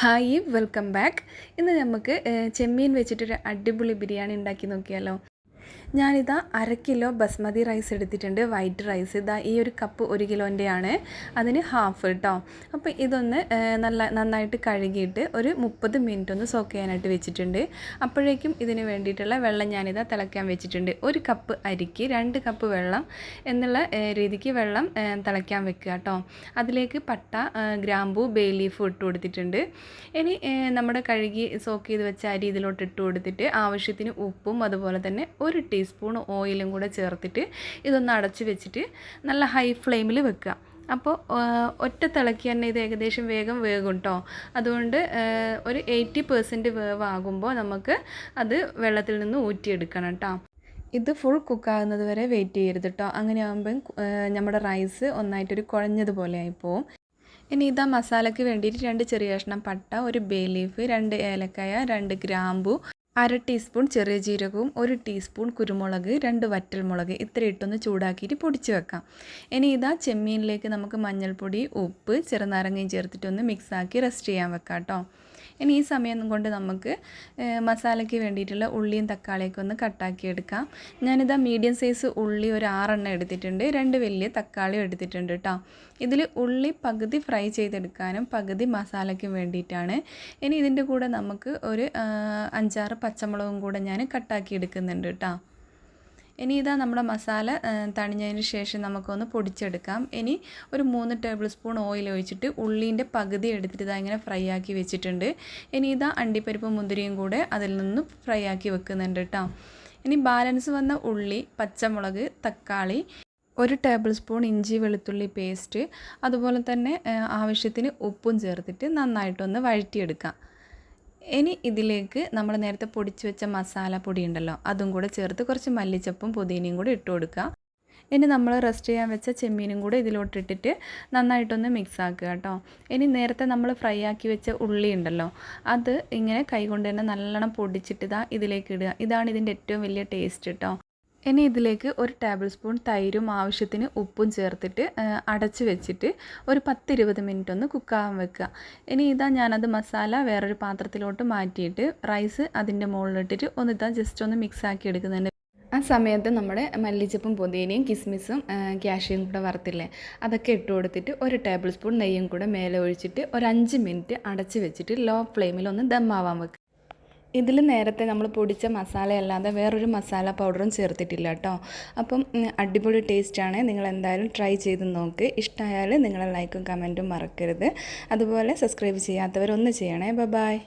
Hi welcome back ഇന്ന് നമുക്ക് ചെമ്മീൻ വെച്ചിട്ടൊരു അടിപൊളി ബിരിയാണി ഉണ്ടാക്കി നോക്കിയാലോ. ഞാനിതാ അര കിലോ ബസ്മതി റൈസ് എടുത്തിട്ടുണ്ട്. വൈറ്റ് റൈസ് ഇതാ ഈ ഒരു കപ്പ് ഒരു കിലോന്റെയാണ് അതിന് ഹാഫ് കേട്ടോ അപ്പോൾ ഇതൊന്ന് നല്ല നന്നായിട്ട് കഴുകിയിട്ട് ഒരു മുപ്പത് മിനിറ്റ് ഒന്ന് സോക്ക് ചെയ്യാനായിട്ട് വെച്ചിട്ടുണ്ട്. അപ്പോഴേക്കും ഇതിന് വേണ്ടിയിട്ടുള്ള വെള്ളം ഞാനിതാ തിളയ്ക്കാൻ വെച്ചിട്ടുണ്ട്. ഒരു കപ്പ് അരിക്ക് രണ്ട് കപ്പ് വെള്ളം എന്നുള്ള രീതിക്ക് വെള്ളം തിളയ്ക്കാൻ വെക്കുക കേട്ടോ അതിലേക്ക് പട്ട ഗ്രാമ്പു ബേ ലീഫ് ഇട്ട് കൊടുത്തിട്ടുണ്ട്. ഇനി നമ്മുടെ കഴുകി സോക്ക് ചെയ്ത് വെച്ച അരി ഇതിലോട്ട് ഇട്ട് കൊടുത്തിട്ട് ആവശ്യത്തിന് ഉപ്പും അതുപോലെ തന്നെ ഒരു ടീസ്പൂൺ ഓയിലും കൂടെ ചേർത്തിട്ട് ഇതൊന്ന് അടച്ച് വെച്ചിട്ട് നല്ല ഹൈ ഫ്ലെയിമിൽ വെക്കുക. അപ്പോൾ ഒറ്റ തിളക്കി തന്നെ ഇത് ഏകദേശം വേഗം വേഗം കേട്ടോ അതുകൊണ്ട് ഒരു എയ്റ്റി പെർസെന്റ് വേവാകുമ്പോൾ നമുക്ക് അത് വെള്ളത്തിൽ നിന്ന് ഊറ്റിയെടുക്കണം കേട്ടോ ഇത് ഫുൾ കുക്കാകുന്നത് വരെ വെയിറ്റ് ചെയ്യരുത് കേട്ടോ അങ്ങനെ ആകുമ്പം നമ്മുടെ റൈസ് ഒന്നായിട്ടൊരു കുഴഞ്ഞതുപോലെ ആയിപ്പോവും ഇനി ഇതാ മസാലയ്ക്ക് വേണ്ടിയിട്ട് രണ്ട് ചെറിയ കഷ്ണം പട്ട ഒരു ബേ ലീഫ് രണ്ട് ഏലക്കായ രണ്ട് ഗ്രാമ്പു അര ടീസ്പൂൺ ചെറിയ ജീരകവും ഒരു ടീസ്പൂൺ കുരുമുളക് രണ്ട് വറ്റൽമുളക് ഇത്ര ഇട്ടൊന്ന് ചൂടാക്കിയിട്ട് പൊടിച്ച് വെക്കാം. ഇനി ഇതാ ചെമ്മീനിലേക്ക് നമുക്ക് മഞ്ഞൾപ്പൊടി ഉപ്പ് ചെറുനാരങ്ങയും ചേർത്തിട്ടൊന്ന് മിക്സാക്കി റെസ്റ്റ് ചെയ്യാൻ വെക്കാം കേട്ടോ ഇനി ഈ സമയം കൊണ്ട് നമുക്ക് മസാലയ്ക്ക് വേണ്ടിയിട്ടുള്ള ഉള്ളിയും തക്കാളിയൊക്കെ ഒന്ന് കട്ടാക്കി എടുക്കാം. ഞാനിതാ മീഡിയം സൈസ് ഉള്ളി ഒരു ആറെണ്ണം എടുത്തിട്ടുണ്ട്. രണ്ട് വലിയ തക്കാളിയും എടുത്തിട്ടുണ്ട് കേട്ടോ ഇതിൽ ഉള്ളി പകുതി ഫ്രൈ ചെയ്തെടുക്കാനും പകുതി മസാലയ്ക്കും വേണ്ടിയിട്ടാണ്. ഇനി ഇതിന്റെ കൂടെ നമുക്ക് ഒരു അഞ്ചാറ് പച്ചമുളകും കൂടെ ഞാൻ കട്ടാക്കി എടുക്കുന്നുണ്ട് കേട്ടോ ഇനി ഇതാ നമ്മുടെ മസാല തണിഞ്ഞതിന് ശേഷം നമുക്കൊന്ന് പൊടിച്ചെടുക്കാം. ഇനി ഒരു മൂന്ന് ടേബിൾ സ്പൂൺ ഓയിൽ ഒഴിച്ചിട്ട് ഉള്ളീന്റെ പകുതി എടുത്തിട്ട് ഇതാ ഇങ്ങനെ ഫ്രൈ ആക്കി വെച്ചിട്ടുണ്ട്. ഇനി ഇതാ അണ്ടിപ്പരിപ്പ് മുന്തിരിയും കൂടെ അതിൽ നിന്ന് ഫ്രൈ ആക്കി വെക്കുന്നുണ്ട് കേട്ടോ ഇനി ബാലൻസ് വന്ന ഉള്ളി പച്ചമുളക് തക്കാളി ഒരു ടേബിൾ സ്പൂൺ ഇഞ്ചി വെളുത്തുള്ളി പേസ്റ്റ് അതുപോലെ തന്നെ ആവശ്യത്തിന് ഉപ്പും ചേർത്തിട്ട് നന്നായിട്ടൊന്ന് വഴറ്റിയെടുക്കാം. ഇനി ഇതിലേക്ക് നമ്മൾ നേരത്തെ പൊടിച്ചു വെച്ച മസാല പൊടി ഉണ്ടല്ലോ അതും കൂടെ ചേർത്ത് കുറച്ച് മല്ലിച്ചപ്പും പുതിനയും കൂടി ഇട്ട് കൊടുക്കുക. ഇനി നമ്മൾ റെസ്റ്റ് ചെയ്യാൻ വെച്ച ചെമ്മീനും കൂടെ ഇതിലോട്ടിട്ടിട്ട് നന്നായിട്ടൊന്ന് മിക്സ് ആക്കുക കേട്ടോ. ഇനി നേരത്തെ നമ്മൾ ഫ്രൈ ആക്കി വെച്ച ഉള്ളി ഉണ്ടല്ലോ അത് ഇങ്ങനെ കൈകൊണ്ട് തന്നെ നല്ലോണം പൊടിച്ചിട്ട് ഇതാ ഇതിലേക്ക് ഇടുക. ഇതാണ് ഇതിന്റെ ഏറ്റവും വലിയ ടേസ്റ്റ് കേട്ടോ. ഇനി ഇതിലേക്ക് ഒരു ടേബിൾ സ്പൂൺ തൈരും ആവശ്യത്തിന് ഉപ്പും ചേർത്തിട്ട് അടച്ച് വെച്ചിട്ട് ഒരു പത്തിരുപത് മിനിറ്റ് ഒന്ന് കുക്കാകാൻ വെക്കുക. ഇനി ഇതാ ഞാനത് മസാല വേറൊരു പാത്രത്തിലോട്ട് മാറ്റിയിട്ട് റൈസ് അതിന്റെ മുകളിലിട്ടിട്ട് ഒന്ന് ഇതാ ജസ്റ്റ് ഒന്ന് മിക്സ് ആക്കി എടുക്കുന്നുണ്ട്. ആ സമയത്ത് നമ്മുടെ മല്ലിച്ചപ്പും പുതിനയും കിസ്മിസും ക്യാഷ്യും കൂടെ വറുത്തില്ലേ അതൊക്കെ ഇട്ട് കൊടുത്തിട്ട് ഒരു ടേബിൾ സ്പൂൺ നെയ്യും കൂടെ മേലെ ഒഴിച്ചിട്ട് ഒരു അഞ്ച് മിനിറ്റ് അടച്ച് വെച്ചിട്ട് ലോ ഫ്ലെയിമിൽ ഒന്ന് ദമ്മാവാൻ വെക്കുക. ഇതിൽ നേരത്തെ നമ്മൾ പൊടിച്ച മസാല അല്ലാതെ വേറൊരു മസാല പൗഡറും ചേർത്തിട്ടില്ല കേട്ടോ. അപ്പം അടിപൊളി ടേസ്റ്റാണ് നിങ്ങൾ എന്തായാലും ട്രൈ ചെയ്ത് നോക്ക്. ഇഷ്ടമായാൽ നിങ്ങളെ ലൈക്കും കമന്റും മറക്കരുത്. അതുപോലെ സബ്സ്ക്രൈബ് ചെയ്യാത്തവരൊന്ന് ചെയ്യണേ. ബൈ